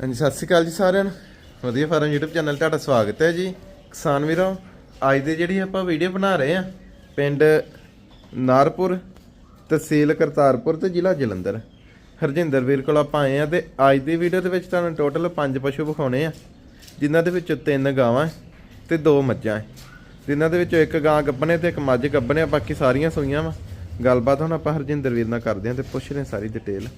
ਹਾਂਜੀ, ਸਤਿ ਸ਼੍ਰੀ ਅਕਾਲ ਜੀ ਸਾਰਿਆਂ ਨੂੰ। ਵਧੀਆ ਫਾਰਮ YouTube ਚੈਨਲ ਤੁਹਾਡਾ ਸਵਾਗਤ ਹੈ ਜੀ। ਕਿਸਾਨ ਵੀਰੋ, ਅੱਜ ਦੇ ਜਿਹੜੀ ਆਪਾਂ ਵੀਡੀਓ ਬਣਾ ਰਹੇ ਆ ਪਿੰਡ ਨਾਰਪੁਰ, ਤਹਿਸੀਲ ਕਰਤਾਰਪੁਰ ਤੇ ਜ਼ਿਲ੍ਹਾ ਜਲੰਧਰ। ਹਰਜਿੰਦਰ ਵੀਰ ਕੋਲ ਆਪਾਂ ਆਏ ਆ ਤੇ ਅੱਜ ਦੀ ਵੀਡੀਓ ਦੇ ਵਿੱਚ ਤੁਹਾਨੂੰ ਟੋਟਲ 5 ਪਸ਼ੂ ਵਿਖਾਉਣੇ ਆ, ਜਿਨ੍ਹਾਂ ਦੇ ਵਿੱਚੋਂ ਤਿੰਨ ਗਾਵਾਂ ਤੇ ਦੋ ਮੱਝਾਂ ਜਿਨ੍ਹਾਂ ਦੇ ਵਿੱਚੋਂ ਇੱਕ ਗਾਂ ਗੱਬਣੇ ਤੇ ਇੱਕ ਮੱਝ ਗੱਭਣੇ ਆ, ਬਾਕੀ ਸਾਰੀਆਂ ਸੋਈਆਂ ਵਾ। ਗੱਲਬਾਤ ਹੁਣ ਆਪਾਂ ਹਰਜਿੰਦਰ ਵੀਰ ਨਾਲ ਕਰਦੇ ਆ ਤੇ ਪੁੱਛਦੇ ਆ ਸਾਰੀ ਡਿਟੇਲ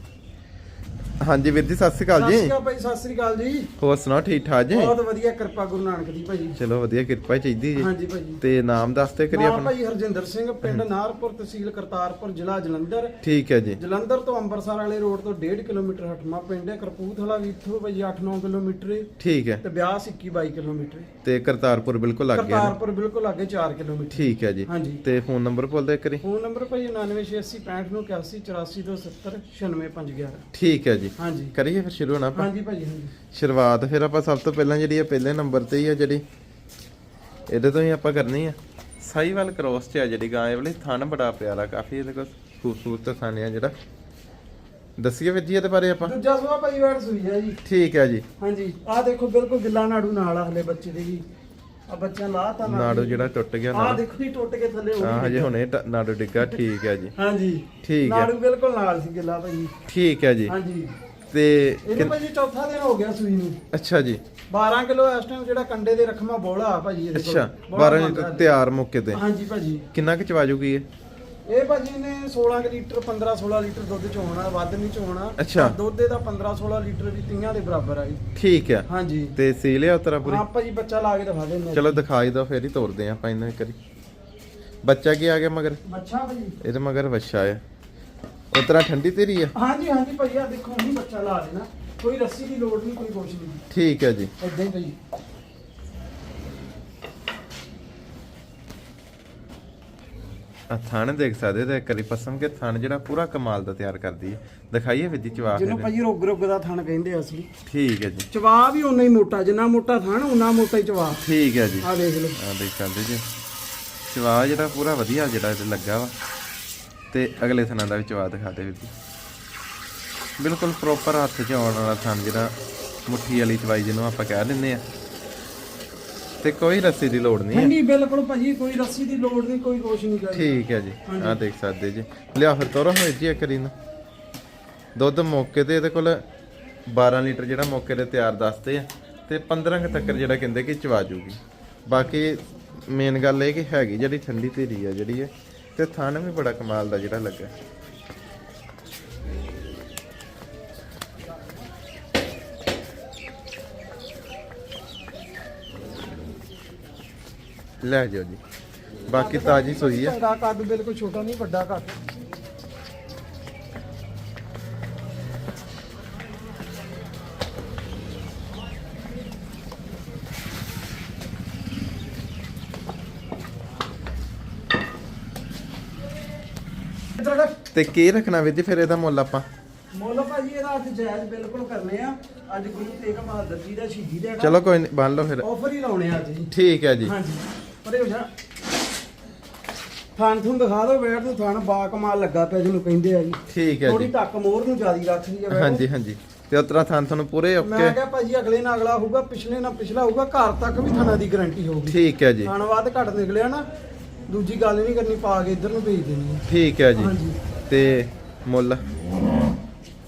ਹਾਂਜੀ ਵੀਰ ਜੀ ਸਤਿ ਸ਼੍ਰੀ ਅਕਾਲ ਸਤਿ ਜੀ ਭਾਈ ਸਤਿ ਸ਼੍ਰੀ ਅਕਾਲ ਜੀ। ਹੋਰ ਸੁਣਾਓ ਠੀਕ ਠਾਕ ਜੀ? ਬਹੁਤ ਵਧੀਆ ਕਿਰਪਾ ਗੁਰੂ ਨਾਨਕ ਦੀ ਭਾਈ। ਚਲੋ ਵਧੀਆ ਕਿਰਪਾ ਚਾਹੀਦੀ ਜੀ। ਹਾਂਜੀ ਭਾਈ। ਤੇ ਨਾਮ ਦੱਸਦੇ ਕਰੀ ਆਪਣਾ। ਭਾਈ ਹਰਜਿੰਦਰ ਸਿੰਘ ਪਿੰਡ ਨਾਰਪੁਰ ਤਹਿਸੀਲ ਕਰਤਾਰਪੁਰ ਜ਼ਿਲ੍ਹਾ ਜਲੰਧਰ। ਠੀਕ ਹੈ ਜੀ। ਜਲੰਧਰ ਤੋਂ ਅੰਮ੍ਰਿਤਸਰ ਵਾਲੇ ਰੋਡ ਤੋਂ 1.5 ਕਿਲੋਮੀਟਰ ਹਟਮਾ ਪਿੰਡ ਹੈ। ਕਰਪੂਥਲਾ ਵੀ ਇੱਥੋਂ ਭਾਈ 8-9 ਕਿਲੋਮੀਟਰ। ਹੈ ਠੀਕ ਹੈ। ਤੇ ਬਿਆਸ 21-22 ਕਿਲੋਮੀਟਰ। ਤੇ ਕਰਤਾਰਪੁਰ ਬਿਲਕੁਲ ਲੱਗ ਗਿਆ? ਕਰਤਾਰਪੁਰ ਬਿਲਕੁਲ ਅੱਗੇ 4 ਕਿਲੋਮੀਟਰ। ਠੀਕ ਹੈ ਜੀ। ਤੇ ਫੋਨ ਨੰਬਰ ਬੋਲਦੇ ਕਰੀ ਫੋਨ ਨੰਬਰ ਭਾਈ 9986658984 ਠੀਕ ਹੈ ਜੀ। ਹਾਂਜੀ। ਕਰੀਏ ਫਿਰ ਸ਼ੁਰੂ ਹੋਣਾ ਆਪਾਂ? ਹਾਂਜੀ ਭਾਈ ਹਾਂਜੀ। ਸ਼ੁਰੂਆਤ ਫਿਰ ਆਪਾਂ ਸਭ ਤੋਂ ਪਹਿਲਾਂ ਜਿਹੜੀ ਹੈ ਪਹਿਲੇ ਨੰਬਰ ਤੇ ਹੀ ਆ ਜਿਹੜੀ ਇਹਦੇ ਤੋਂ ਹੀ ਆਪਾਂ ਕਰਨੀ ਆ। ਸਾਈਵਾਲ ਕ੍ਰੋਸ ਚ ਆ ਜਿਹੜੀ ਗਾਂ ਇਹ ਵਾਲੀ ਥਣ ਬੜਾ ਪਿਆਰਾ ਕਾਫੀ ਇਹਦੇ ਕੋਲ ਖੂਬਸੂਰਤ ਥਣ ਆ ਜਿਹੜਾ। ਦੱਸੀਏ ਵੀਰ ਜੀ ਇਹਦੇ ਬਾਰੇ ਆਪਾਂ। ਦੂਜਾ ਸਵਾ ਭਾਈ ਵਾਰ ਸੂਈ ਹੈ ਜੀ। ਠੀਕ ਹੈ ਜੀ। ਹਾਂਜੀ। ਆਹ ਦੇਖੋ ਬਿਲਕੁਲ ਗਿੱਲਾ ਨਾੜੂ ਨਾਲ ਆ ਹਲੇ ਬੱਚੇ ਦੇ ਵੀ ਆ ਲਾਤਾ ਨਾੜੂ ਜਿਹੜਾ ਟੁੱਟ ਗਿਆ ਆਹ ਨਾਲ ਦੇਖੋ ਜੀ ਟੁੱਟ ਕੇ ਥੱਲੇ ਹੋ ਹਾਂ ਹਜੇ ਹੁਣੇ ਨਾੜੂ ਡਿੱਗਾ ਠੀਕ ਹੈ ਜੀ। ਹਾਂਜੀ। ਠੀਕ ਹੈ। ਨਾੜੂ ਬਿਲਕੁਲ ਨਾਲ ਸੀ ਗਿੱਲਾ ਭਾਈ। ਠੀਕ ਹੈ ਜੀ। ਹਾਂਜੀ। ਤੇ ਇਹਨੂੰ ਭਾਈ ਚੌਥਾ ਦਿਨ ਹੋ ਗਿਆ ਸੂਈ ਨੂੰ। ਅੱਛਾ ਜੀ। 12 ਕਿਲੋ ਇਸ ਟਾਈਮ ਜਿਹੜਾ ਕੰਡੇ ਦੇ ਰਖਮਾ ਬੋਲਾ ਆ ਭਾਜੀ ਇਹਦੇ ਕੋਲ। ਅੱਛਾ ਬੋਲਾ 12 ਬਣਦਾ ਲੀਟਰ ਹਲੇ। ਤਿਆਰ ਮੌਕੇ ਤੇ। ਹਾਂਜੀ ਭਾਜੀ। ਕਿੰਨਾ ਕੁ ਚਵਾ ਜੂਗੀ ਇਹ? ਇਹ ਭਾਜੀ ਨੇ 16 ਕੁ ਲੀਟਰ 15 16 ਲੀਟਰ ਦੁੱਧ ਚੋਣਾ ਵੱਧ ਨਹੀਂ ਚੋਣਾ। ਅੱਛਾ। ਦੁੱਧ ਦਾ 15 16 ਲੀਟਰ ਵੀ ਤੀਆਂ ਦੇ ਬਰਾਬਰ ਆ ਜੀ। ਠੀਕ ਹੈ ਹਾਂਜੀ। ਤੇ ਸੀ ਲਿਆ ਉਤਰਾ ਪੂਰੀ? ਹਾਂ ਭਾਜੀ ਬੱਚਾ ਲਾ ਕੇ ਦਿਖਾ ਦਿੰਦੇ ਚਲੋ ਦਿਖਾਈ ਦੋ ਫੇਰ ਹੀ ਤੋਰਦੇ ਆ ਆਪਾਂ ਇਹਨਾਂ ਕਰੀ ਬੱਚਾ ਕੀ ਆ ਗਿਆ ਮਗਰ? ਬੱਚਾ ਭਾਜੀ। ਇਹਦੇ ਮਗਰ ਵੱਛਾ ਆ। ਉਤਰਾ ਠੰਡੀ ਤੇਰੀ ਆ? ਹਾਂਜੀ ਹਾਂਜੀ ਆ ਦੇਖੋ ਨਹੀਂ ਬੱਚਾ ਲਾ ਦੇਣਾ। ਕੋਈ ਰੱਸੀ ਦੀ ਲੋੜ ਨਹੀਂ ਕੋਈ ਕੁਛ ਨਹੀਂ। ਠੀਕ ਹੈ ਜੀ। ਏਦਾਂ ਹੀ ਭਾਈ ਥਣ ਦੇਖ ਸਕਦੇ ਤੇ ਕਰੀ ਪਸਮ ਕੇ ਥਣ ਜਿਹੜਾ ਪੂਰਾ ਕਮਾਲ ਦਾ ਤਿਆਰ ਕਰਦੀ ਹੈ। ਦਿਖਾਈਏ ਵਿਧੀ ਚਵਾ ਜਿਹਨੂੰ ਕੇ ਭਾਜੀ ਰੋਗ ਰੋਗ ਦਾ ਥਣ ਕਹਿੰਦੇ ਆ ਅਸਲੀ। ਠੀਕ ਹੈ ਜੀ। ਚਵਾ ਵੀ ਉਨਾ ਹੀ ਮੋਟਾ ਜਿੰਨਾ ਮੋਟਾ ਥਣ ਉਨਾ ਮੋਟਾ ਹੀ ਚਵਾ। ਠੀਕ ਹੈ ਜੀ। ਆ ਦੇਖ ਲਓ। ਆ ਦੇਖ ਸਕਦੇ ਜੀ। ਚਵਾ ਜਿਹੜਾ ਪੂਰਾ ਵਧੀਆ ਜਿਹੜਾ ਇਹ ਲੱਗਾ ਵਾ। ਤੇ ਅਗਲੇ ਥਣਾਂ ਦਾ ਵੀ ਚਵਾ ਦਿਖਾ ਦੇ ਜੀ ਬਿਲਕੁਲ ਪ੍ਰੋਪਰ ਹੱਥ 'ਚ ਆਉਣ ਵਾਲਾ ਥਣ ਜਿਹੜਾ ਮੁੱਠੀ ਵਾਲੀ ਚਵਾਈ ਜਿਹਨੂੰ ਆਪਾਂ ਕਹਿ ਦਿੰਦੇ ਆ। ਤੇ ਕੋਈ ਰੱਸੀ ਦੀ ਲੋੜ ਨਹੀਂ ਹੈ। ਠੰਡੀ ਬਿਲਕੁਲ ਭਾਜੀ ਕੋਈ ਰੱਸੀ ਦੀ ਲੋੜ ਨਹੀਂ ਕੋਈ ਕੁਛ ਨਹੀਂ ਕਰਦਾ ਠੀਕ ਹੈ ਜੀ ਆ ਦੇਖ ਸਕਦੇ ਜੀ। ਲਿਆ ਫਿਰ ਤੋਰੋ ਹੋਏ ਜੀ ਇੱਕ ਰੀਨ ਦੁੱਧ ਮੌਕੇ ਤੇ ਇਹਦੇ ਕੋਲ 12 ਲੀਟਰ ਜਿਹੜਾ ਮੌਕੇ ਤੇ ਤਿਆਰ ਦੱਸਦੇ ਆ ਤੇ 15 ਕੁ ਤੱਕ ਜਿਹੜਾ ਕਹਿੰਦੇ ਕਿ ਚਵਾ ਜੂਗੀ। ਬਾਕੀ ਮੇਨ ਗੱਲ ਇਹ ਕਿ ਹੈਗੀ ਜਿਹੜੀ ਠੰਡੀ ਧੀਰੀ ਆ ਜਿਹੜੀ ਹੈ ਤੇ ਥਣ ਵੀ ਬੜਾ ਕਮਾਲ ਦਾ ਜਿਹੜਾ ਲੱਗਾ। ਲੈ ਜਾਓ ਜੀ। ਬਾਕੀ ਤਾਜੀ ਸੋਈ ਆ। ਚੰਗਾ ਕੱਦ ਬਿਲਕੁਲ ਛੋਟਾ ਨਹੀਂ ਵੱਡਾ ਕੱਦ। ਤੇ ਕੀ ਰੱਖਣਾ ਵੀਰ ਜੀ ਫਿਰ ਇਹਦਾ ਮੁੱਲ ਆਪਾਂ? ਮੁੱਲ ਭਾਜੀ ਇਹਦਾ ਅੱਜ ਜਾਇਜ਼ ਬਿਲਕੁਲ ਕਰਨੇ ਆ। ਅੱਜ ਗੁਰੂ ਤੇਗ ਬਹਾਦਰ ਜੀ ਦਾ ਸ਼ਹੀਦੀ ਦਾ ਚਲੋ ਕੋਈ ਨਹੀਂ ਬੰਨ ਲਓ ਫਿਰ। ਆਫਰ ਹੀ ਲਾਉਣੇ ਆ ਅੱਜ ਜੀ। ਠੀਕ ਹੈ ਜੀ। ਹਾਂਜੀ। ਪਰੇ ਹੋ ਜਾ। ਦਿਖਾ ਦਿਓ ਵੇੜ ਨੂੰ ਥਾਨ ਬਾ ਕਮਾਲ ਲੱਗਾ ਪਿਆ ਜਿਹਨੂੰ ਕਹਿੰਦੇ ਆ ਜੀ। ਠੀਕ ਹੈ ਥੋੜੀ ਜੀ। ਟੱਕ ਮੋਹਰ ਨੂੰ ਜਿਆਦੀ ਰੱਖਦੀ ਆ ਵੇੜ ਹਾਂਜੀ ਹਾਂਜੀ। ਤੇ ਉਤਰਾ ਥਾਂ ਤੁਹਾਨੂੰ ਪੂਰੇ ਮੈਂ ਓਕੇ ਕਿਹਾ ਭਾਜੀ ਅਗਲੇ ਨਾਲ ਅਗਲਾ ਹੋਊਗਾ ਪਿਛਲੇ ਨਾਲ ਪਿਛਲਾ ਹੋਊਗਾ ਘਰ ਤੱਕ ਵੀ ਥਾਣਾ ਦੀ ਗਾਰੰਟੀ ਹੋਊਗੀ। ਠੀਕ ਹੈ ਜੀ। ਥਾਣ ਵੱਧ ਘੱਟ ਨਿਕਲਿਆ ਨਾ ਦੂਜੀ ਗੱਲ ਨਹੀਂ ਕਰਨੀ ਪਾ ਕੇ ਇੱਧਰ ਨੂੰ ਭੇਜ ਦੇਣੀ ਆ ਠੀਕ ਹੈ ਜੀ। ਹਾਂਜੀ। ਤੇ ਮੁੱਲ?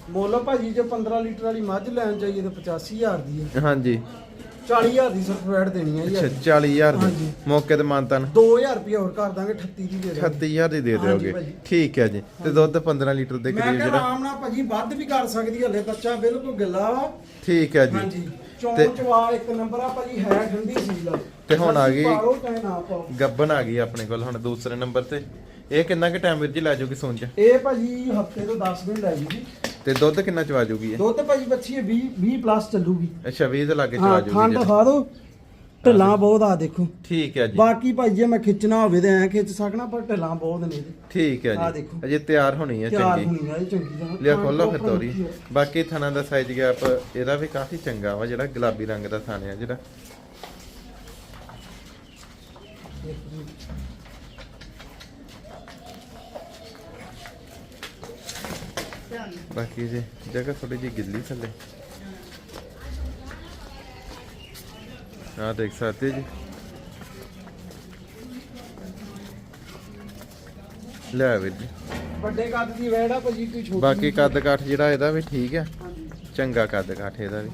ਮੁੱਲ ਭਾਜੀ ਜੇ 15 ਲੀਟਰ ਵਾਲੀ ਮੱਝ ਲੈਣ ਜਾਈਏ ਤਾਂ 85000 ਦੀ ਹੈ। ਹਾਂਜੀ। 40000 ਦੀ ਸਿਰਫ ਵੈਟ ਦੇਣੀ ਹੈ ਜੀ ਅੱਛਾ 40000 ਦੀ। ਹਾਂਜੀ। ਮੌਕੇ ਤੇ ਮਾਨਤਨ 2000 ਰੁਪਏ ਹੋਰ ਕਰ ਦਾਂਗੇ 38 ਦੀ ਦੇ ਦਾਂਗੇ 38000 ਦੀ ਦੇ ਹਾਂਜੀ ਦਿਓਗੇ। ਭਾਜੀ। ਠੀਕ ਹੈ ਜੀ। ਤੇ ਦੁੱਧ 15 ਲੀਟਰ ਦੇ ਮੈਂ ਕਰੀਬ ਕਿਹਾ ਜਿਹੜਾ ਆਰਾਮ ਨਾਲ ਭਾਜੀ ਵੱਧ ਵੀ ਕਰ ਸਕਦੀ ਹਲੇ ਬੱਚਾ ਬਿਲਕੁਲ ਗਿੱਲਾ ਵਾ। ਠੀਕ ਹੈ ਜੀ। ਹਾਂਜੀ। ਤੇ- ਚਵਾ ਇੱਕ ਨੰਬਰ ਆ ਭਾਜੀ ਹੈ ਠੰਡੀ ਸੀਲ ਆ। ਤੇ ਹੁਣ ਆ ਗਈ- ਪਾਓ ਚਾਹੇ ਨਾ ਪਾਓ। ਗੱਬਨ ਆ ਗਈ ਆਪਣੇ ਕੋਲ ਹੁਣ ਦੂਸਰੇ ਨੰਬਰ ਤੇ। ਇਹ ਕਿੰਨਾ ਕੁ ਟਾਈਮ ਵੀਰ ਜੀ ਲੈ ਜਾਊਗੀ ਸੂਣ ਚ? ਇਹ ਭਾਜੀ ਹਫ਼ਤੇ ਤੋਂ 10 ਦਿਨ ਲੈ ਜੀ ਤੇ ਦੁੱਧ ਕਿੰਨਾ ਚਵਾ ਜੂਗੀ ਇਹ? ਦੁੱਧ ਭਾਜੀ ਬੱਚੀ ਹੈ 20 20 ਪਲੱਸ ਚੱਲੂਗੀ। ਅੱਛਾ 20 ਦੇ ਲਾਗੇ ਚਵਾ ਹਾਂ ਜੂਗੀ ਖੰਡ। ਖਾ ਦੋ ਢਿੱਲਾਂ ਬਹੁਤ ਆ ਦੇਖੋ। ਠੀਕ ਹੈ ਜੀ। ਬਾਕੀ ਭਾਈ ਜੇ ਮੈਂ ਖਿੱਚਣਾ ਹੋਵੇ ਤੇ ਐ ਖਿੱਚ ਸਕਣਾ ਪਰ ਢਿੱਲਾਂ ਬਹੁਤ ਨੇ ਇਹਦੇ। ਠੀਕ ਹੈ ਜੀ। ਦੇਖੋ। ਅਜੇ ਤਿਆਰ ਹੋਣੀ ਹੈ ਤਿਆਰ ਚੰਗੀ। ਹੋਣੀ ਆ ਇਹ ਚੰਗੀ ਤਰ੍ਹਾਂ। ਲਿਆ ਹਾਂ, ਖੋਲੋ ਫਿਰ ਤੋਰੀ। ਆ। ਬਾਕੀ ਥਣਾ ਦਾ ਸਾਈਜ਼ ਗੈਪ ਇਹਦਾ ਵੀ ਕਾਫੀ ਚੰਗਾ ਵਾ ਜਿਹੜਾ ਗੁਲਾਬੀ ਰੰਗ ਦਾ ਥਣ ਆ ਜਿਹੜਾ। ਬਾਕੀ ਜੇ ਜਗ੍ਹਾ ਥੋੜੀ ਜਿਹੀ ਗਿੱਲੀ ਥੱਲੇ। ਆ ਦੇਖ ਸਕਦੇ ਜੀ। ਲੈ ਵੀਰ ਜੀ। ਵੱਡੇ ਕੱਦ ਦੀ ਵੈੜ ਭਾਜੀ ਕੋਈ ਛੋਟੀ ਬਾਕੀ ਕੱਦ ਕਾਠ ਜਿਹੜਾ ਇਹਦਾ ਵੀ ਠੀਕ ਆ। ਚੰਗਾ ਕੱਦ ਕਾਠ ਇਹਦਾ ਵੀ।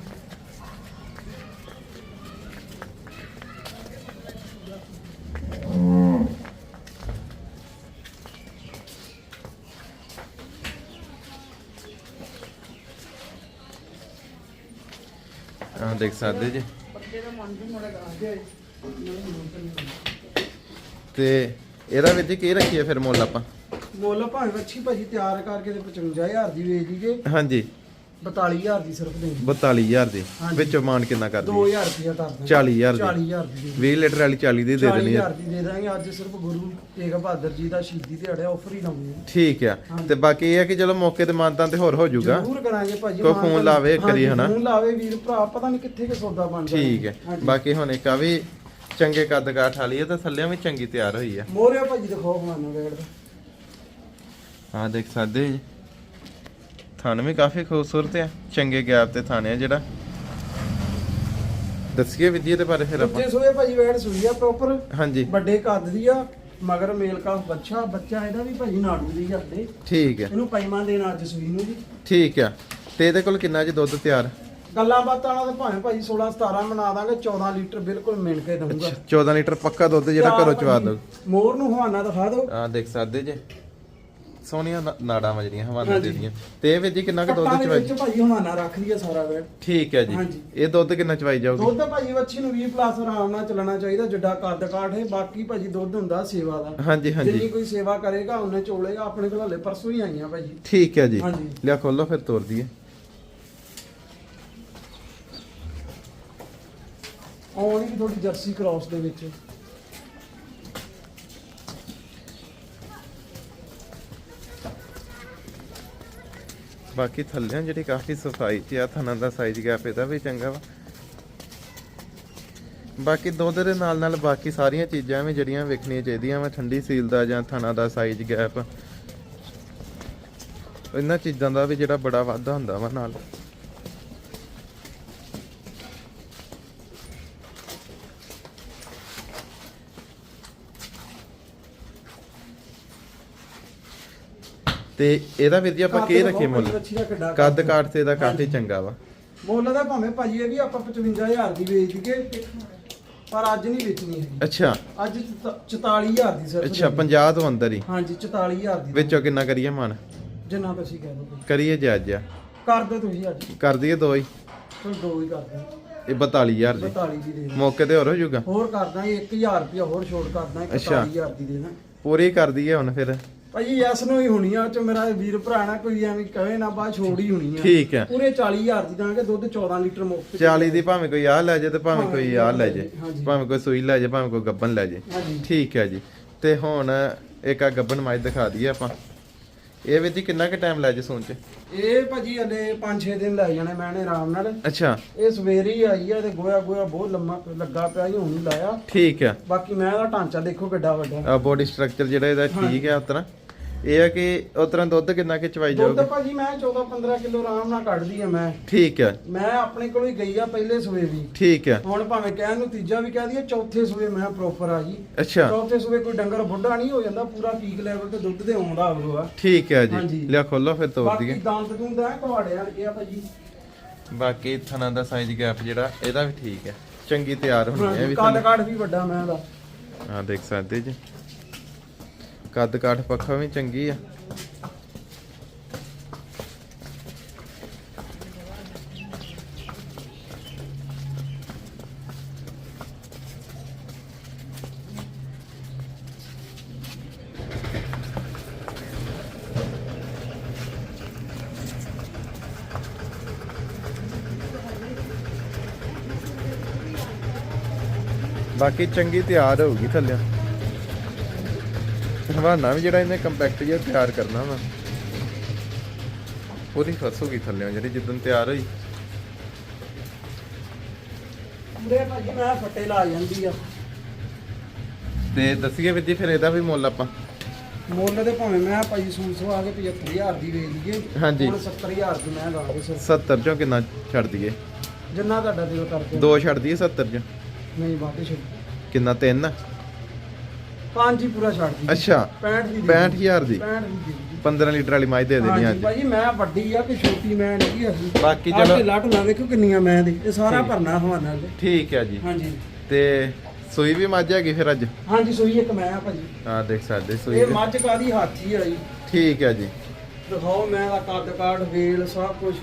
ਦੇਖ ਸਕਦੇ ਜੀ। ਤੇ ਇਹਦਾ ਵਿੱਚ ਕੀ ਰੱਖੀਏ ਫਿਰ ਮੁੱਲ ਆਪਾਂ? ਮੁੱਲ ਭਾਵੇਂ ਵੱਛੀ ਭਾਜੀ ਤਿਆਰ ਕਰਕੇ ਤੇ 55000 ਦੀ ਵੇਚ ਦੀਏ ਹਾਂਜੀ। 42000 ਦੀ ਸਿਰਫ ਦੇ 42000 ਦੀ? ਹਾਂਜੀ। ਵਿੱਚੋਂ ਮਾਨ ਕਿੰਨਾ ਕਰ ਦਈਏ 2000 ਰੁਪਇਆ ਕਰ ਦਾਂਗੇ 40000 ਦੀ। 40000 ਦੀ ਦੇ 20 ਲੀਟਰ ਵਾਲੀ 40 ਦੀ ਦੇ ਦੇਣੀ ਆ। 40000 ਦੀ ਦੇ ਦਾਂਗੇ। ਅੱਜ ਸਿਰਫ ਗੁਰੂ ਤੇਗ ਬਹਾਦਰ ਜੀ ਦਾ ਸ਼ਹੀਦੀ ਦਿਹਾੜਾ ਆਫਰ ਹੀ ਲਾਉਂਦੇ ਆ ਠੀਕ ਆ। ਤੇ ਬਾਕੀ ਇਹ ਆ ਕਿ ਚਲੋ ਮੌਕੇ ਤੇ ਮਾਨਤਾਂ ਤੇ ਹੋਰ ਹੋ ਜਾਊਗਾ। ਜ਼ਰੂਰ ਕਰਾਂਗੇ ਭਾਜੀ ਕੋਈ ਮਾਨ ਫੋਨ ਲਾਵੇ ਇੱਕ ਵਾਰੀ, ਹਾਂਜੀ, ਹਨਾ? ਫੋਨ ਲਾਵੇ ਵੀਰ ਭਰਾ ਪਤਾ ਨਹੀਂ ਕਿੱਥੇ ਕਿ ਸੌਦਾ ਬਣ ਜਾਣਾ। ਠੀਕ ਹੈ ਹਾਂਜੀ। ਬਾਕੀ ਹੁਣ ਇੱਕ ਆ ਵੀ ਚੰਗੇ ਕੱਦ ਕਾਠ ਵਾਲੀ ਹੈ ਤਾਂ ਥੱਲਿਆਂ ਵੀ ਚੰਗੀ ਤਿਆਰ ਹੋਈ ਆ। ਮੋਰਿਆ ਭਾਜੀ ਦਿਖਾਓ ਮਾਨੋ ਵੇੜ ਦਾ। ਹਾਂ ਦੇਖ ਸਕਦੇ ਜੀ। ਥਣ ਵੀ ਕਾਫੀ ਖੂਬਸੂਰਤ ਆ ਚੰਗੇ ਗੈਪ ਤੇ ਥਾਣੇ ਆ ਜਿਹੜਾ। ਦੱਸੀਏ ਵਿਧੀ ਦੇ ਬਾਰੇ ਫਿਰ ਆਪਾਂ। ਦੂਜੇ ਸੋਏ ਭਾਜੀ ਵੇੜ ਸੂਈ ਆ ਪ੍ਰੋਪਰ ਹਾਂਜੀ। ਵੱਡੇ ਕੱਦ ਦੀ ਆ ਮਗਰ ਮੇਲ ਕਾ ਬੱਚਾ ਬੱਚਾ ਇਹਦਾ ਵੀ ਭਾਜੀ ਨਾੜੂ ਦੀ ਜਾਂਦੇ ਠੀਕ ਹੈ ਇਹਨੂੰ ਪੈਮਾ ਦੇਣਾ ਅੱਜ ਸੂਈ ਨੂੰ ਜੀ। ਠੀਕ ਆ। ਤੇ ਇਹਦੇ ਕੋਲ ਕਿੰਨਾ ਜੀ ਦੁੱਧ ਤਿਆਰ? ਗੱਲਾਂ ਬਾਤਾਂ ਨਾਲ ਤੇ ਭਾਵੇਂ ਭਾਜੀ 16 17 ਬਣਾ ਦਾਂਗੇ 14 ਲੀਟਰ ਬਿਲਕੁਲ ਮਿਣ ਕੇ ਦਊਂਗਾ। 14 ਲੀਟਰ ਪੱਕਾ ਦੁੱਧ ਜਿਹੜਾ ਘਰੋਂ ਚਵਾ ਦੋ ਮੋਰ ਨੂੰ ਹਵਾਨਾ ਦਿਖਾ ਦਿਓ ਆ ਦੇਖ ਸਕਦੇ ਜੇ। ਸੋਹਣੀਆਂ ਨਾ- ਨਾੜਾਂ ਵਜਦੀਆਂ ਹਵਾਨਾ ਹਾਂਜੀ। ਦੇ ਦੀਆਂ ਤੇ ਇਹ ਜੀ ਕਿੰਨਾ ਕੁ ਦੁੱਧ ਦੇ ਚਵਾਈ? ਵਿੱਚ ਭਾਜੀ ਹਵਾਨਾ ਰੱਖ ਲਈਏ ਸਾਰਾ ਵੇੜ ਠੀਕ ਹੈ ਜੀ। ਹਾਂਜੀ। ਇਹ ਦੁੱਧ ਕਿੰਨਾ ਚਵਾਈ ਜਾਊਗੀ? ਦੁੱਧ ਭਾਜੀ ਵੱਛੀ ਨੂੰ 20 ਪਲੱਸ ਆਰਾਮ ਨਾਲ ਚੱਲਣਾ ਚਾਹੀਦਾ ਜਿੱਡਾ ਕੱਦ ਕਾਠ ਹੈ ਬਾਕੀ ਭਾਜੀ ਦੁੱਧ ਹੁੰਦਾ ਸੇਵਾ ਦਾ। ਹਾਂਜੀ ਜਿੰਨੀ ਹਾਂਜੀ ਕੋਈ ਸੇਵਾ ਕਰੇਗਾ ਉਹਨੇ ਚੋਲੇਗਾ ਆਪਣੇ ਕੋਲ ਹਲੇ ਪਰਸੋਂ ਹੀ ਆਈਆਂ ਭਾਜੀ। ਠੀਕ ਹੈ ਜੀ। ਹਾਂਜੀ। ਲਿਆ ਖੋਲੋ ਫਿਰ ਤੋਰ ਦਈਏ। ਆਉਣੀ ਵੀ ਥੋੜੀ ਜਰਸੀ ਕ੍ਰਾਸ ਦੇ ਵਿੱਚ। ਬਾਕੀ ਥੱਲਿਆਂ ਜਿਹੜੀ ਕਾਫੀ ਸਫ਼ਾਈ ਚ ਆ, ਥਣਾ ਦਾ ਸਾਈਜ਼ ਗੈਪ ਇਹਦਾ ਵੀ ਚੰਗਾ ਵਾ। ਬਾਕੀ ਦੁੱਧ ਦੇ ਨਾਲ ਨਾਲ ਬਾਕੀ ਸਾਰੀਆਂ ਚੀਜ਼ਾਂ ਵੀ ਜਿਹੜੀਆਂ ਵੇਖਣੀਆਂ ਚਾਹੀਦੀਆਂ ਵਾ, ਠੰਡੀ ਸੀਲ ਦਾ ਜਾਂ ਥਣਾ ਦਾ ਸਾਈਜ਼ ਗੈਪ ਇਹਨਾਂ ਚੀਜ਼ਾਂ ਦਾ ਵੀ ਜਿਹੜਾ ਬੜਾ ਵਾਧਾ ਹੁੰਦਾ ਵਾ ਨਾਲ। ਤੇ ਇਹਦਾ ਵੀ ਜੀ ਆਪਾਂ ਕੀ ਬਹੁਤ ਮੁੱਲ? ਦਾ ਕੱਦ ਕਾਠ ਤੇ ਇਹਦਾ ਕਾਫੀ ਚੰਗਾ ਵਾ। ਮੁੱਲ ਦਾ ਭਾਵੇਂ ਭਾਜੀ ਇਹ ਵੀ ਆਪਾਂ 55000 ਦੀ ਵੇਚ ਦਈਏ ਪਰ ਅੱਜ ਨਹੀਂ ਵੇਚਣੀ ਹੈਗੀ। ਅੱਛਾ। ਅੱਜ 44000 ਦੀ ਸਿਰਫ ਅੱਛਾ ਦੇਣੀ। 50 ਤੋਂ ਅੰਦਰ ਹੀ। ਹਾਂਜੀ 44000 ਦੀ। ਵਿੱਚੋਂ ਕਿੰਨਾ ਕਰੀਏ ਮਨ? ਜਿੰਨਾ ਤੁਸੀਂ ਕਹਿ ਦੋ ਕਰੀਏ ਜਾਇਜ਼ ਜਿਹਾ ਕਰ ਦਿਓ ਤੁਸੀਂ ਅੱਜ। ਕਰ ਦਈਏ ਦੋ ਹੀ। ਚਲੋ ਦੋ ਹੀ ਕਰ ਦਿਓ। ਇਹ 42000 ਦੀ 42 ਦੀ ਦੇ। ਮੌਕੇ ਤੇ ਹੋਰ ਹੋ ਜਾਊਗਾ? ਹੋਰ ਕਰਦਾ 1000 ਰੁਪਇਆ ਹੋਰ ਛੋੜ ਕਰਦਾ ਅੱਛਾ। 41000 ਦੀ ਦੇਣਾ ਪੂਰੀ ਕਰ ਦਈਏ ਹੁਣ ਫਿਰ। ਭਾਜੀ ਯੈਸ ਨੂੰ ਹੀ ਹੋਣੀ ਆ ਉਹ ਚ ਮੇਰਾ ਵੀਰ ਭਰਾ ਨਾ ਕੋਈ ਐਵੇਂ ਕਹੇ ਨਾ ਬਾਅਦ ਛੋੜ ਹੀ ਹੋਣੀ ਆ। ਠੀਕ ਹੈ ਪੂਰੇ 40000 ਦੀ ਦਾਂਗੇ ਦੁੱਧ 14 ਲੀਟਰ ਮੁਫਤ 40 ਦੀ ਭਾਵੇਂ ਕੋਈ ਆਹ ਲੈ ਜੇ ਤੇ ਭਾਵੇਂ ਕੋਈ ਆਹ ਲੈ ਜੇ। ਹਾਂਜੀ। ਭਾਵੇਂ ਕੋਈ ਸੂਈ ਲੈ ਜੇ ਭਾਵੇਂ ਕੋਈ ਗੱਬਨ ਲੈ ਜੇ। ਹਾਂਜੀ ਠੀਕ ਹੈ ਜੀ। ਤੇ ਹੁਣ ਇੱਕ ਆ ਗੱਬਨ ਮਾਈ ਦਿਖਾ ਦਈਏ ਆਪਾਂ। ਇਹ ਵਿੱਚ ਜੀ ਕਿੰਨਾ ਕੁ ਟਾਈਮ ਲੈ ਜੇ ਸੂਣ ਚ? ਇਹ ਭਾਜੀ ਹਲੇ 5-6 ਦਿਨ ਲੈ ਜਾਣੇ ਮੈਂ ਨੇ ਆਰਾਮ ਨਾਲ। ਅੱਛਾ। ਇਹ ਸਵੇਰੇ ਹੀ ਆਈ ਆ ਤੇ ਗੋਇਆ ਗੋਇਆ ਬਹੁਤ ਲੰਮਾ ਲੱਗਾ ਪਿਆ ਹੀ ਹੁਣ ਹੀ ਲਾਇਆ। ਠੀਕ ਹੈ ਬਾਕੀ ਮੈਂ ਇਹਦਾ ਢਾਂਚਾ ਦੇਖੋ ਕਿੱਡਾ ਵੱਡਾ। ਆ ਬੋਡੀ ਸਟਰਕਚਰ ਜਿਹੜਾ ਇਹਦਾ ਠੀਕ ਹੈ ਉਤਰਾ ਇਹ ਹੈ ਕਿ ਉਤਰਾ ਦੁੱਧ ਕਿੰਨਾ ਕਿ ਚਵਾਈ ਦੁੱਧ ਜਾਊਗੀ? ਭਾਜੀ ਮੈਂ 14-15 ਕਿਲੋ ਆਰਾਮ ਨਾਲ ਕੱਢਦੀ ਆ ਮੈਂ। ਠੀਕ ਹੈ ਮੈਂ ਆਪਣੇ ਕੋਲ ਹੀ ਗਈ ਆ ਪਹਿਲੇ ਸਵੇ ਵੀ ਠੀਕ ਹੈ ਹੁਣ ਭਾਵੇਂ ਕਹਿਣ ਨੂੰ ਤੀਜਾ ਵੀ ਕਹਿ ਦਈਏ ਚੌਥੇ ਸੂਏ ਮੈਂ ਪ੍ਰੋਪਰ ਆ ਜੀ। ਅੱਛਾ। ਚੌਥੇ ਸੂਏ ਕੋਈ ਡੰਗਰ ਬੁੱਢਾ ਨਹੀਂ ਹੋ ਜਾਂਦਾ ਪੂਰਾ ਪੀਕ ਲੈਵਲ ਤੇ ਦੁੱਧ ਦੇ ਆਉਂਦਾ ਹੋਊਗਾ ਠੀਕ ਹੈ ਜੀ। ਹਾਂਜੀ। ਲਿਆ ਖੋਲੋ ਫਿਰ ਤੋੜ ਬਾਕੀ ਦਈਏ। ਦੰਦ ਦੁੰਦ ਆ ਕਵਾੜੇ ਵਾਲ ਗਿਆ ਭਾਜੀ। ਬਾਕੀ ਥਣਾ ਦਾ ਸਾਈਜ਼ ਗੈਪ ਜਿਹੜਾ ਇਹਦਾ ਵੀ ਠੀਕ ਹੈ ਚੰਗੀ ਤਿਆਰ ਹੋਣੀ ਹੈ ਇਹ ਵੀ ਕੱਦ ਕਾਠ ਵੀ ਵੱਡਾ ਮੈਂ ਦਾ। ਹਾਂ ਦੇਖ ਸਕਦੇ ਜੀ। ਕੱਦ ਕਾਠ ਪੱਖਾ ਵੀ ਚੰਗੀ ਆ। ਬਾਕੀ ਚੰਗੀ ਤਿਆਰ ਹੋਊਗੀ ਥੱਲੇ ਹਵਾਨਾ ਵੀ ਜਿਹੜਾ ਇਹਨੇ ਕੰਪੈਕਟ ਜਿਹਾ ਤਿਆਰ ਕਰਨਾ ਵਾ। ਪੂਰੀ ਫਸੂਗੀ ਥੱਲੇ ਜਿਹੜੀ ਜਿੱਦਨ ਤਿਆਰ ਹੋਈ। ਪੂਰੇ ਭਾਜੀ ਮੈਂ ਫੱਟੇ ਲਾ ਜਾਂਦੀ ਆ। ਤੇ ਦੱਸੀਏ ਵੀ ਜੀ ਫਿਰ ਇਹਦਾ ਵੀ ਮੁੱਲ ਆਪਾਂ। ਮੁੱਲ ਦੇ ਭਾਵੇਂ ਮੈਂ ਭਾਜੀ ਸੂਟ ਸਵਾ ਕੇ 75000 ਦੀ ਵੇਚ ਦਈਏ। ਹਾਂਜੀ। ਹੁਣ 70000 ਦੀ ਮੈਂ ਦਾਂਗੇ ਸਿਰ। 70 ਚੋਂ ਕਿੰਨਾ ਛੱਡ ਦਈਏ? ਜਿੰਨਾ ਤੁਹਾਡਾ ਦਿਲ ਕਰਕੇ ਦੋ ਛੱਡ ਦਈਏ 70 ਚ। ਨਹੀਂ ਵਾਧੇ ਛੱਡ। ਕਿੰਨਾ? ਤਿੰਨ? ਪੰਜ ਹੀ ਪੂਰਾ ਛੱਡ ਦੀ ਅੱਛਾ 65 ਦੀ 65000 ਦੀ। 65 ਦੀ ਦੇ ਦਿਓ। 15 ਲੀਟਰ ਵਾਲੀ ਮਾਈ ਦੇ ਦੇਣੀ ਹਾਂਜੀ ਅੱਜ ਭਾਜੀ ਮੈਂ ਵੱਡੀ ਆ ਕਿ ਛੋਟੀ ਮੈਂ ਨਹੀਂ ਅਸੀਂ। ਬਾਕੀ ਚਲੋ। ਢਿੱਲਾ ਢੁੱਲਾ ਵੇਖੋ ਕਿੰਨੀਆਂ ਮੈਂ ਦੀ। ਇਹ ਸਾਰਾ। ਭਰਨਾ ਹਵਾਨਾ ਦੇ ਠੀਕ ਹੈ ਜੀ। ਹਾਂਜੀ। ਤੇ ਸੂਈ ਵੀ ਮੱਝ ਹੈਗੀ ਫਿਰ ਅੱਜ? ਹਾਂਜੀ ਸੋਈ ਇੱਕ ਮੈਂ ਆ ਭਾਜੀ। ਹਾਂ ਦੇਖ ਸਕਦੇ ਸੂਈ ਇਹ ਵੀ। ਮੱਝ ਕਾਦੀ ਹਾਥੀ ਆ ਜੀ। ਠੀਕ ਹੈ ਜੀ। ਦਿਖਾਓ ਮੈਂ ਦਾ ਕੱਦ ਕਾਠ ਵੇਲ ਸਭ ਕੁਝ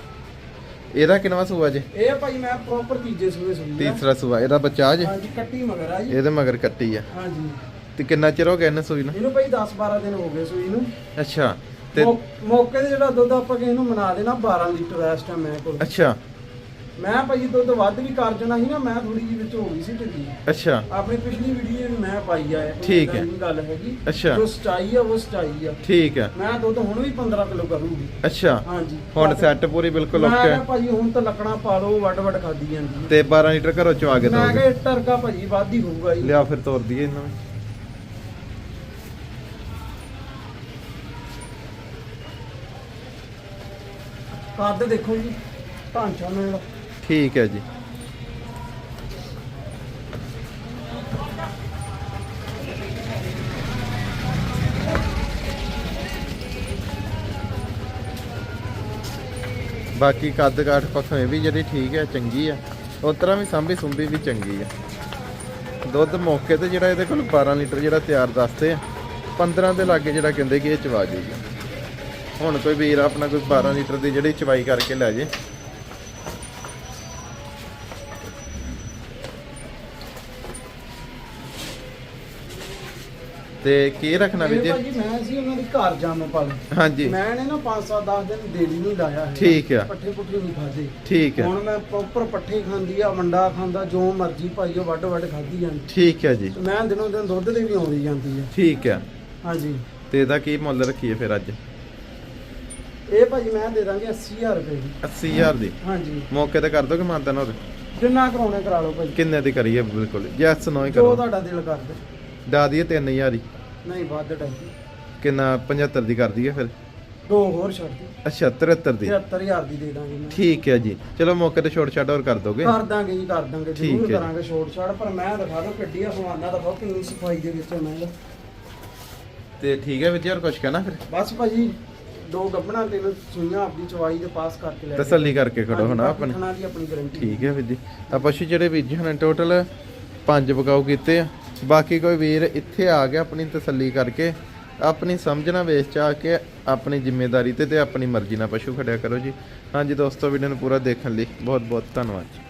ਇਹਦਾ ਕਿੰਨਵਾ ਸੂਆ ਜੇ? ਇਹ ਭਾਜੀ ਮੈਂ ਪ੍ਰੋਪਰ ਤੀਜੇ ਸੂਏ ਸੁਣੀ ਆ। ਤੀਸਰਾ ਸੂਆ। ਇਹਦਾ ਬੱਚਾ ਜੇ ਹਾਂਜੀ ਕੱਟੀ ਮਗਰ ਆ ਜੀ। ਇਹਦੇ ਮਗਰ ਕੱਟੀ ਆ। ਹਾਂਜੀ। ਤੇ ਕਿੰਨਾ ਚਿਰ ਹੋ ਗਿਆ ਇਹਨੂੰ ਸੂਈ ਨੂੰ? ਇਹਨੂੰ ਭਾਈ 10 12 ਦਿਨ ਹੋ ਗਏ ਸੂਈ ਨੂੰ। ਅੱਛਾ ਤੇ ਮੌ- ਮੌਕੇ ਤੇ ਜਿਹੜਾ ਦੁੱਧ ਆਪਾਂ ਕਿਸੇ ਨੂੰ ਮਨਾ ਦੇਣਾ 12 ਲੀਟਰ ਇਸ ਟਾਈਮ ਮੈਂ ਕੋਲ। ਅੱਛਾ। ਮੈਂ ਭਾਜੀ ਦੁੱਧ ਵੱਧ ਵੀ ਕਰ ਜਣਾ ਸੀ ਨਾ ਮੈਂ ਥੋੜੀ ਜਿਹੀ ਵਿੱਚ ਹੋ ਗਈ ਸੀ ਢਿੱਲੀ। ਅੱਛਾ। ਆਪਣੀ ਪਿਛਲੀ ਵੀਡੀਓ ਵੀ ਮੈਂ ਪਾਈ ਆ ਇਹ, ਕੋਈ ਠੀਕ ਏਦਾਂ ਹੈ। ਦੀ ਗੱਲ ਹੈਗੀ। ਅੱਛਾ। ਜੋ ਸਚਾਈ ਆ ਉਹ ਸਚਾਈ ਆ। ਠੀਕ ਹੈ। ਮੈਂ ਦੁੱਧ ਹੁਣ ਵੀ 15 ਕਿਲੋ ਕਰੂੰਗੀ। ਅੱਛਾ। ਹਾਂਜੀ। ਹੁਣ ਸੈੱਟ ਪੂਰੀ ਬਿਲਕੁਲ ਮੈਂ ਓਕੇ ਕਿਹਾ ਭਾਜੀ ਹੁਣ ਤਾਂ ਲੱਕੜਾਂ ਪਾ ਲਓ ਵੱਡ ਵੱਡ ਖਾਦੀ ਜਾਂਦੀ ਹੈ ਤੇ 12 ਲੀਟਰ ਘਰੋਂ ਚਵਾ ਕੇ ਮੈਂ ਦੋਗੇ ਕਿਹਾ ਟਰਕਾ ਭਾਜੀ ਵੱਧ ਹੀ ਹੋਊਗਾ ਜੀ। ਲਿਆ ਫਿਰ ਤੋਰ ਦਈਏ ਇਹਨਾਂ ਨੂੰ। ਕੱਦ ਦੇਖੋ ਜੀ, ਢਾਂਚਾ ਮੇਰਾ ਠੀਕ ਹੈ ਜੀ। ਬਾਕੀ ਕੱਦ ਕਾਠ ਪੱਖੋਂ ਇਹ ਵੀ ਜਿਹੜੀ ਠੀਕ ਹੈ, ਚੰਗੀ ਆ ਉਸ ਤਰ੍ਹਾਂ ਵੀ ਸਾਂਭੀ ਸੁੰਭੀ ਵੀ ਚੰਗੀ ਆ ਦੁੱਧ ਮੌਕੇ ਤੇ ਜਿਹੜਾ ਇਹਦੇ ਕੋਲ 12 ਲੀਟਰ ਜਿਹੜਾ ਤਿਆਰ ਦੱਸਦੇ ਆ 15 ਦੇ ਲਾਗੇ ਜਿਹੜਾ ਕਹਿੰਦੇ ਕਿ ਇਹ ਚਵਾ ਜੂਗਾ ਹੁਣ ਕੋਈ ਵੀਰ ਆਪਣਾ ਕੋਈ 12 ਲੀਟਰ ਦੀ ਜਿਹੜੀ ਚਵਾਈ ਕਰਕੇ ਲੈ ਜੇ। ਤੇ ਕੀ ਰੱਖਣਾ ਵੀ ਇਹ ਜੀ? ਭਾਜੀ ਮੈਂ ਸੀ ਉਹਨਾਂ ਦੀ ਘਰ ਜਾਮ ਪਾਲ। ਹਾਂਜੀ। ਮੈਂ ਨੇ ਨਾ 5-7 10 ਦਿਨ ਦੇਲੀ ਨਹੀਂ ਲਾਇਆ ਠੀਕ ਆ। ਪੱਠੇ ਪੁੱਠੇ ਨਹੀਂ ਖਾਦੇ। ਠੀਕ ਹੈ ਹੁਣ ਮੈਂ ਪ੍ਰੋਪਰ ਪੱਠੇ ਖਾਂਦੀ ਆ ਮੰਡਾ ਖਾਂਦਾ ਜੋ ਮਰਜ਼ੀ ਭਾਈ ਉਹ ਵੱਡ ਵੱਡ ਖਾਦੀ ਜਾਂਦੀ। ਠੀਕ ਹੈ ਜੀ। ਮੈਂ ਦਿਨੋਂ ਦਿਨ ਦੁੱਧ ਦੀ ਵੀ ਆਉਂਦੀ ਜਾਂਦੀ ਆ। ਠੀਕ ਹੈ ਹਾਂਜੀ। ਤੇ ਇਹਦਾ ਕੀ ਮੁੱਲ ਰੱਖੀਏ ਫਿਰ ਅੱਜ? ਇਹ ਭਾਜੀ ਮੈਂ ਦੇ ਦਾਂਗੇ 80000 ਰੁਪਏ ਦੀ 80000 ਦੀ? ਹਾਂਜੀ। ਮੌਕੇ ਤੇ ਕਰ ਦੋਗੇ ਮਾਨਤਨ ਹੋਰ ਜਿੰਨਾ ਕਰਾਉਣਾ ਕਰਾ ਲਓ ਭਾਜੀ। ਕਿੰਨੇ ਦੀ ਕਰੀਏ? ਬਿਲਕੁਲ। ਜੈਸ ਨੋ ਹੀ ਜੋ ਕਰੋ ਤੁਹਾਡਾ ਦਿਲ ਕਰ ਦੇ ਦਈਏ 3000 ਦੀ ਨਹੀਂ ਵੱਧ ਡਾਈ ਕਿੰਨਾ? 75 ਦੀ ਕਰ ਦਈਏ ਫਿਰ? ਦੋ ਹੋਰ ਛੱਡ ਦੇ ਅੱਛਾ 73 ਦੀ। 73000 ਦੀ ਦੇ ਦਾਂਗੇ ਮੈਂ। ਠੀਕ ਹੈ ਜੀ। ਚਲੋ ਮੌਕੇ ਤੇ ਛੋਟ ਛੱਡ ਹੋਰ ਕਰ ਦੋਗੇ? ਕਰ ਦਾਂਗੇ ਜੀ ਕਰ ਦਾਂਗੇ। ਜ਼ਰੂਰ। ਕਰਾਂਗੇ ਛੋਟ ਛਾੜ ਪਰ ਮੈਂ ਦਿਖਾ ਦੂੰ ਕਿੱਡੀ ਹਵਾਨਾ ਦਿਖਾਓ ਕਿੰਨੀ ਸਫ਼ਾਈ ਦੇ ਵਿੱਚ ਮੈਂ। ਤੇ ਠੀਕ ਹੈ ਵੀਰ ਹੋਰ ਕੁਝ ਕਹਿਣਾ ਫਿਰ? ਬਸ ਭਾਜੀ ਦੋ ਗੱਬਣਾ ਤਿੰਨ ਸੂਈਆਂ ਆਪਣੀ ਚਵਾਈ ਦੇ ਪਾਸ ਕਰਕੇ ਲੈ ਤਸੱਲੀ ਕਰਕੇ ਖੜੋ ਹਨਾ ਆਪਣੇ। ਥਣਾ ਦੀ ਆਪਣੀ ਗਾਰੰਟੀ ਠੀਕ ਹੈ। ਵੀਰ ਜੀ। ਆ ਪਸ਼ੂ ਜਿਹੜੇ ਵੀਰ ਜੀ ਹਨ ਟੋਟਲ ਪੰਜ ਬਕਾਊ ਕੀਤੇ ਆ। ਬਾਕੀ ਕੋਈ ਵੀਰ ਇੱਥੇ ਆ ਗਿਆ ਆਪਣੀ ਤਸੱਲੀ ਕਰਕੇ ਆਪਣੀ ਸਮਝ ਨਾਲ ਵੇਚ ਚਾ ਕੇ ਆਪਣੀ ਜ਼ਿੰਮੇਵਾਰੀ ਤੇ ਤੇ ਆਪਣੀ ਮਰਜ਼ੀ ਨਾਲ ਪਸ਼ੂ ਖੜਿਆ ਕਰੋ ਜੀ। ਹਾਂਜੀ ਦੋਸਤੋ ਵੀਡੀਓ ਨੂੰ ਪੂਰਾ ਦੇਖਣ ਲਈ ਬਹੁਤ ਬਹੁਤ ਧੰਨਵਾਦ ਜੀ।